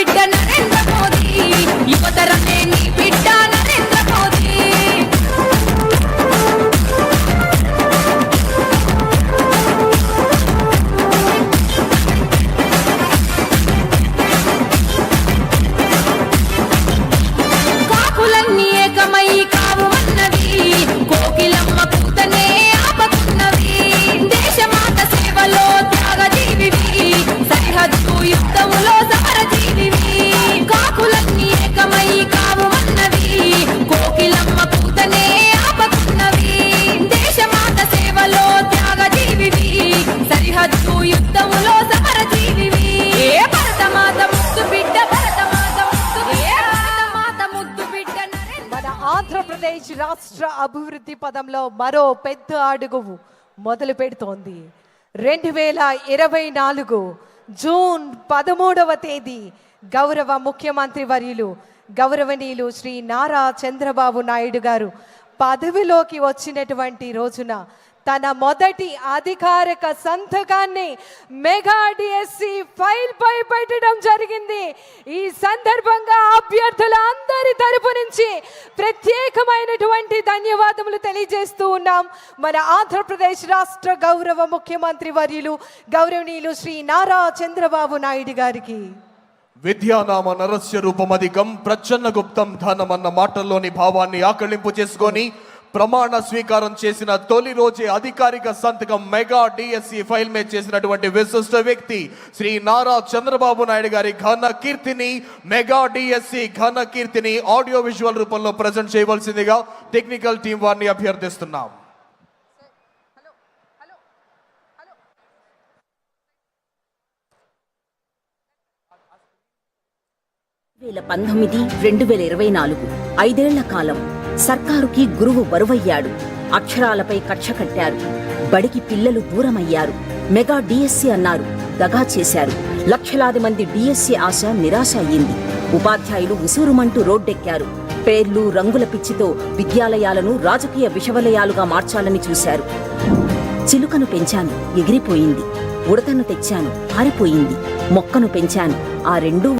బిడ్డ నరేంద్ర మోదీ. యువతరమే నీ బిడ్డ నరేంద్ర మోదీ. కాకులన్నీ ఏకమై కావు అన్నవి కోకిలమ్మ కూతనే ఆపకున్నవి. దేశమాత సేవలో త్యాగజీవి సరిహద్దు యుద్ధములో ఆంధ్రప్రదేశ్ రాష్ట్ర అభివృద్ధి పదంలో మరో పెద్ద అడుగు మొదలు పెడుతోంది. రెండు వేల ఇరవై నాలుగు జూన్ పదమూడవ తేదీ గౌరవ ముఖ్యమంత్రి వర్యులు గౌరవనీయులు శ్రీ నారా చంద్రబాబు నాయుడు గారు పదవిలోకి వచ్చినటువంటి రోజున తన మొదటి అధికారిక సంతకాన్ని మెగా డిఎస్సి ఫైల్ పై పెట్టడం జరిగింది. ఈ సందర్భంగా అభ్యర్థుల అందరి తరపు నుంచి ప్రత్యేకమైనటువంటి ధన్యవాదములు తెలియజేస్తూ ఉన్నాం. మన ఆంధ్రప్రదేశ్ రాష్ట్ర గౌరవ ముఖ్యమంత్రి వర్యులు గౌరవనీయులు శ్రీ నారా చంద్రబాబు నాయుడు గారికి. విద్యానామ నరస్య రూపమధికం ప్రచన్న గుప్తం ధనం అన్న మాటల్లోని భావాన్ని ఆకళింపు చేసుకొని ప్రమాణ స్వీకారం చేసిన తొలి రోజే అధికారిక సంతకం మెగా డిఎస్సి ఫైల్ మీద చేసినటువంటి విశిష్ట వ్యక్తి శ్రీ నారా చంద్రబాబు నాయుడు గారి ఘన కీర్తిని మెగా డిఎస్సి ఘన కీర్తిని ఆడియో విజువల్ రూపంలో ప్రజెంట్ చేయవలసిందిగా టెక్నికల్ టీం వారిని అభ్యర్థిస్తున్నాం. వేల పంతొమ్మిది రెండు వేల ఇరవై నాలుగు ఐదేళ్ళ కాలం. సర్కారుకి గురువు బరువయ్యాడు. అక్షరాలపై కక్ష కట్టారు. బడికి పిల్లలు దూరమయ్యారు. మెగా డిఎస్సి అన్నారు. దగా చేశారు. లక్షలాది మంది డిఎస్సి ఆశ నిరాశ అయ్యింది. ఉపాధ్యాయులు ఉసూరుమంటూ రోడ్డెక్కారు. పేర్లు రంగుల పిచ్చితో విద్యాలయాలను రాజకీయ విషవలయాలుగా మార్చాలని చూశారు. చిలుకను పెంచాను. ఎగిరిపోయింది. ఉడతను తెచ్చాను. పారిపోయింది. మొక్కను పెంచాను. ఆ రెండూ